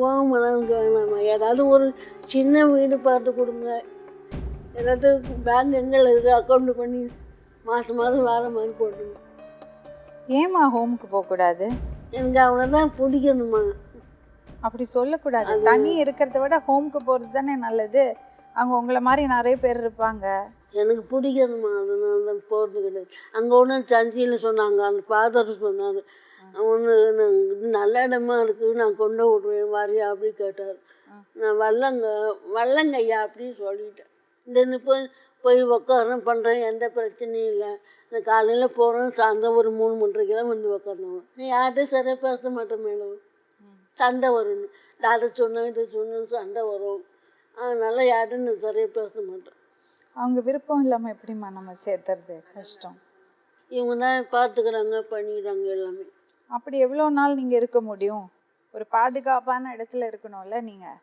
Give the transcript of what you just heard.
வாங்கலாம் வேணாமா ஏதாவது ஒரு சின்ன வீடு பார்த்து கொடுங்க. ஏதாவது பேங்க் எங்கே இருக்குது அக்கௌண்ட் பண்ணி மாதம் மாதம் வர மாதிரி போட்டுங்க ஏம்மா ஹோமுக்கு போகக்கூடாது? எனக்கு அவ்வளோதான் பிடிக்கணுமா அப்படி சொல்லக்கூடாது. தனி இருக்கிறத விட ஹோமுக்கு போகிறது தானே நல்லது. அங்கே உங்களை மாதிரி நிறைய பேர் இருப்பாங்க. எனக்கு பிடிக்கணுமா அதனால தான் போகிறது கிடையாது. அங்கே ஒன்றும் சஞ்சியில் சொன்னாங்க. அந்த ஃபாதர் சொன்னார். ஒன்று நல்ல இடமா இருக்குது நான் கொண்டு விட்ருவேன் வரியா அப்படி கேட்டார். நான் வரலங்க ஐயா அப்படின்னு சொல்லிட்டேன். இந்த போய் போய் உட்காரேன் பண்ணுறேன் எந்த பிரச்சனையும் இல்லை. நான் காலையில் போகிறேன் சாயந்தரம் ஒரு மூணு மூன்றரைக்கெல்லாம் வந்து உட்காந்துவேன் நான் யார்கிட்டையும் சரியாக பேச மாட்டேன் மேடம் சண்டை வரும்னு. அதை சொன்னேன் இதை சொன்னேன் சண்டை வரும். அதனால் யார்கிட்டையும் நான் சரியாக பேச மாட்டேன். அவங்க விருப்பம் இல்லாமல் எப்படிம்மா நம்ம சேர்த்துறது? கஷ்டம். இவங்க தான் பார்த்துக்கிறாங்க பண்ணிக்கிறாங்க எல்லாமே. அப்படி எவ்வளோ நாள் நீங்கள் இருக்க முடியும்? ஒரு பாதுகாப்பான இடத்துல இருக்கணும்ல நீங்கள்